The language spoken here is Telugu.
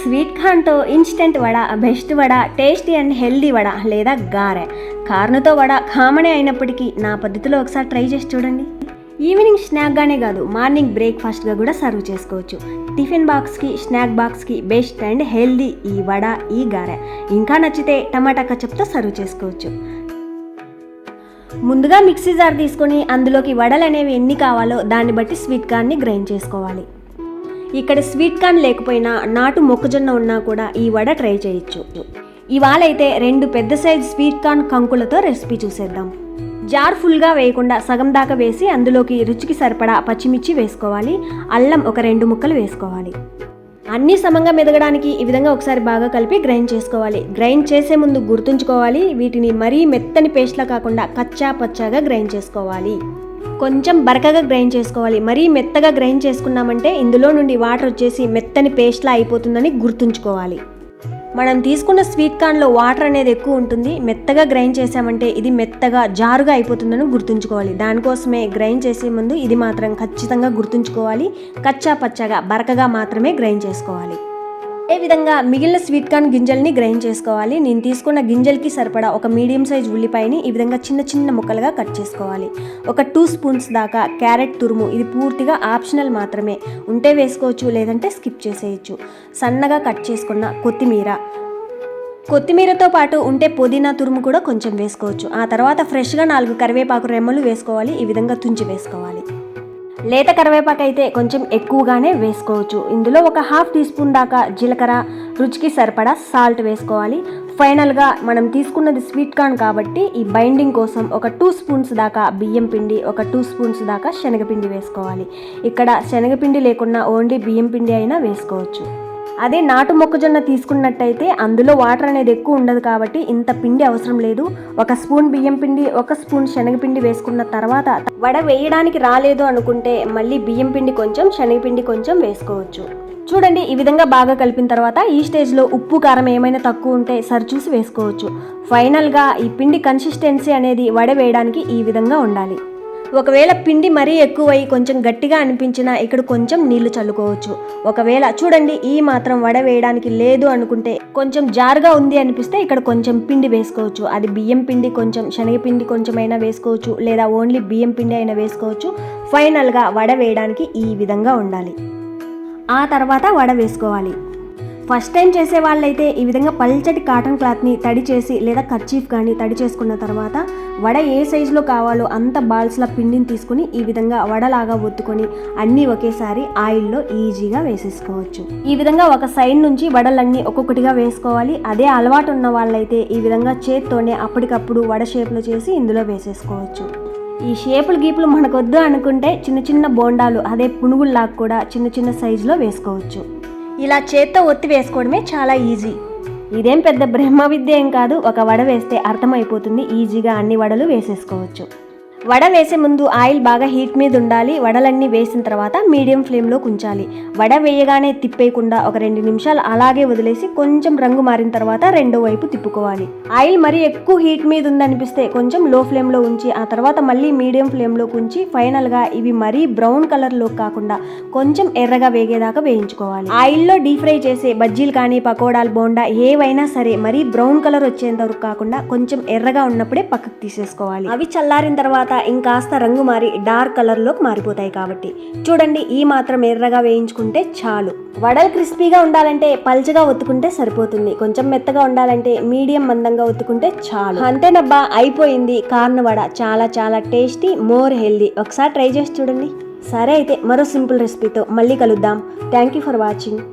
Sweet కార్న్తో instant vada best vada tasty and healthy vada లేదా గారె. కార్నుతో వడ కామనే అయినప్పటికీ నా పద్ధతిలో ఒకసారి ట్రై చేసి చూడండి. ఈవినింగ్ స్నాక్గానే కాదు మార్నింగ్ బ్రేక్ఫాస్ట్గా కూడా సర్వ్ చేసుకోవచ్చు. టిఫిన్ బాక్స్కి స్నాక్ బాక్స్కి బెస్ట్ అండ్ హెల్దీ ఈ వడ ఈ గారె. ఇంకా నచ్చితే టమాటా కచప్తో సర్వ్ చేసుకోవచ్చు. ముందుగా మిక్సీ జార్ తీసుకొని అందులోకి వడలు అనేవి ఎన్ని కావాలో దాన్ని బట్టి స్వీట్ కార్న్ని గ్రైండ్ చేసుకోవాలి. ఇక్కడ స్వీట్ కార్న్ లేకపోయినా నాటు మొక్కజొన్న ఉన్నా కూడా ఈ వడ ట్రై చేయొచ్చు. ఇవాళ అయితే రెండు పెద్ద సైజ్ స్వీట్ కార్న్ కంకులతో రెసిపీ చూసేద్దాం. జార్ ఫుల్గా వేయకుండా సగం దాకా వేసి అందులోకి రుచికి సరిపడా పచ్చిమిర్చి వేసుకోవాలి. అల్లం ఒక రెండు ముక్కలు వేసుకోవాలి. అన్నీ సమంగా మెదగడానికి ఈ విధంగా ఒకసారి బాగా కలిపి గ్రైండ్ చేసుకోవాలి. గ్రైండ్ చేసే ముందు గుర్తుంచుకోవాలి. వీటిని మరీ మెత్తని పేస్ట్లా కాకుండా కచ్చా పచ్చాగా గ్రైండ్ చేసుకోవాలి. కొంచెం బరకగా గ్రైండ్ చేసుకోవాలి. మరీ మెత్తగా గ్రైండ్ చేసుకున్నామంటే ఇందులో నుండి వాటర్ వచ్చేసి మెత్తని పేస్ట్లా అయిపోతుందని గుర్తుంచుకోవాలి. మనం తీసుకున్న స్వీట్ కార్న్లో వాటర్ అనేది ఎక్కువ ఉంటుంది. మెత్తగా గ్రైండ్ చేసామంటే ఇది మెత్తగా జారుగా అయిపోతుందని గుర్తుంచుకోవాలి. దానికోసమే గ్రైండ్ చేసే ముందు ఇది మాత్రం ఖచ్చితంగా గుర్తుంచుకోవాలి. కచ్చా పచ్చగా బరకగా మాత్రమే గ్రైండ్ చేసుకోవాలి. ఏ విధంగా మిగిలిన స్వీట్ కార్న్ గింజల్ని గ్రైండ్ చేసుకోవాలి? నేను తీసుకున్న గింజలకి సరిపడా ఒక మీడియం సైజ్ ఉల్లిపాయని ఈ విధంగా చిన్న చిన్న ముక్కలుగా కట్ చేసుకోవాలి. ఒక టూ స్పూన్స్ దాకా క్యారెట్ తురుము ఇది పూర్తిగా ఆప్షనల్ మాత్రమే. ఉంటే వేసుకోవచ్చు లేదంటే స్కిప్ చేసేయచ్చు. సన్నగా కట్ చేసుకున్న కొత్తిమీర. కొత్తిమీరతో పాటు ఉంటే పుదీనా తురుము కూడా కొంచెం వేసుకోవచ్చు. ఆ తర్వాత ఫ్రెష్గా నాలుగు కరివేపాకు రెమ్మలు వేసుకోవాలి ఈ విధంగా తుంచి వేసుకోవాలి. లేత కరివేపాకు అయితే కొంచెం ఎక్కువగానే వేసుకోవచ్చు. ఇందులో ఒక హాఫ్ టీ స్పూన్ దాకా జీలకర్ర రుచికి సరిపడా సాల్ట్ వేసుకోవాలి. ఫైనల్గా మనం తీసుకున్నది స్వీట్ కార్న్ కాబట్టి ఈ బైండింగ్ కోసం ఒక టూ స్పూన్స్ దాకా బియ్యం పిండి ఒక టూ స్పూన్స్ దాకా శనగపిండి వేసుకోవాలి. ఇక్కడ శనగపిండి లేకుండా ఓన్లీ బియ్యం పిండి అయినా వేసుకోవచ్చు. అదే నాటు మొక్కజొన్న తీసుకున్నట్టయితే అందులో వాటర్ అనేది ఎక్కువ ఉండదు కాబట్టి ఇంత పిండి అవసరం లేదు. ఒక స్పూన్ బియ్యం పిండి ఒక స్పూన్ శనగపిండి వేసుకున్న తర్వాత వడ వేయడానికి రాలేదు అనుకుంటే మళ్ళీ బియ్యం పిండి కొంచెం శనగపిండి కొంచెం వేసుకోవచ్చు. చూడండి ఈ విధంగా బాగా కలిపిన తర్వాత ఈ స్టేజ్లో ఉప్పు కారం ఏమైనా తక్కువ ఉంటే సరిచూసి వేసుకోవచ్చు. ఫైనల్గా ఈ పిండి కన్సిస్టెన్సీ అనేది వడ వేయడానికి ఈ విధంగా ఉండాలి. ఒకవేళ పిండి మరీ ఎక్కువై కొంచెం గట్టిగా అనిపించినా ఇక్కడ కొంచెం నీళ్ళు చల్లుకోవచ్చు. ఒకవేళ చూడండి ఈ మాత్రం వడ వేయడానికి లేదు అనుకుంటే కొంచెం జారుగా ఉంది అనిపిస్తే ఇక్కడ కొంచెం పిండి వేసుకోవచ్చు. అది బియ్యం పిండి కొంచెం శనగపిండి కొంచెం అయినా వేసుకోవచ్చు లేదా ఓన్లీ బియ్యం పిండి అయినా వేసుకోవచ్చు. ఫైనల్గా వడ వేయడానికి ఈ విధంగా ఉండాలి. ఆ తర్వాత వడ వేసుకోవాలి. ఫస్ట్ టైం చేసే వాళ్ళైతే ఈ విధంగా పల్చటి కాటన్ క్లాత్ని తడి చేసి లేదా కర్చీఫ్ కానీ తడి చేసుకున్న తర్వాత వడ ఏ సైజులో కావాలో అంత బాల్స్లా పిండిని తీసుకుని ఈ విధంగా వడలాగా ఒత్తుకొని అన్నీ ఒకేసారి ఆయిల్లో ఈజీగా వేసేసుకోవచ్చు. ఈ విధంగా ఒక సైడ్ నుంచి వడలన్నీ ఒక్కొక్కటిగా వేసుకోవాలి. అదే అలవాటు ఉన్న వాళ్ళైతే ఈ విధంగా చేత్తోనే అప్పటికప్పుడు వడ షేప్లో చేసి ఇందులో వేసేసుకోవచ్చు. ఈ షేపులు గీపులు మనకొద్దు అనుకుంటే చిన్న చిన్న బోండాలు అదే పునుగుల్లాగా కూడా చిన్న చిన్న సైజులో వేసుకోవచ్చు. ఇలా చేత్తో ఒత్తి వేసుకోవడమే చాలా ఈజీ. ఇదేం పెద్ద బ్రహ్మ విద్య ఏం కాదు ఒక వడ వేస్తే అర్థమైపోతుంది ఈజీగా అన్ని వడలు వేసేసుకోవచ్చు. వడ వేసే ముందు ఆయిల్ బాగా హీట్ మీద ఉండాలి. వడలన్నీ వేసిన తర్వాత మీడియం ఫ్లేమ్లో ఉంచాలి వడ వేయగానే తిప్పేయకుండా ఒక రెండు నిమిషాలు అలాగే వదిలేసి కొంచెం రంగు మారిన తర్వాత రెండో వైపు తిప్పుకోవాలి. ఆయిల్ మరీ ఎక్కువ హీట్ మీద ఉందనిపిస్తే కొంచెం లో ఫ్లేమ్లో ఉంచి ఆ తర్వాత మళ్ళీ మీడియం ఫ్లేమ్లో ఉంచి ఫైనల్గా ఇవి మరీ బ్రౌన్ కలర్లో కాకుండా కొంచెం ఎర్రగా వేగేదాకా వేయించుకోవాలి. ఆయిల్లో డీప్ ఫ్రై చేసే బజ్జీలు కానీ పకోడాలు బోండా ఏవైనా సరే మరీ బ్రౌన్ కలర్ వచ్చేంత వరకు కాకుండా కొంచెం ఎర్రగా ఉన్నప్పుడే పక్కకు తీసేసుకోవాలి. అవి చల్లారిన తర్వాత తర్వాత ఇంకాస్త రంగు మారి డార్క్ కలర్లోకి మారిపోతాయి కాబట్టి. చూడండి ఈ మాత్రం ఎర్రగా వేయించుకుంటే చాలు. వడలు క్రిస్పీగా ఉండాలంటే పల్చగా ఒత్తుకుంటే సరిపోతుంది. కొంచెం మెత్తగా ఉండాలంటే మీడియం మందంగా ఒత్తుకుంటే చాలు. అంతేనబ్బా అయిపోయింది. కార్న్ వడ చాలా చాలా టేస్టీ మోర్ హెల్దీ. ఒకసారి ట్రై చేసి చూడండి. సరే అయితే మరో సింపుల్ రెసిపీతో మళ్ళీ కలుద్దాం. Thank you for watching.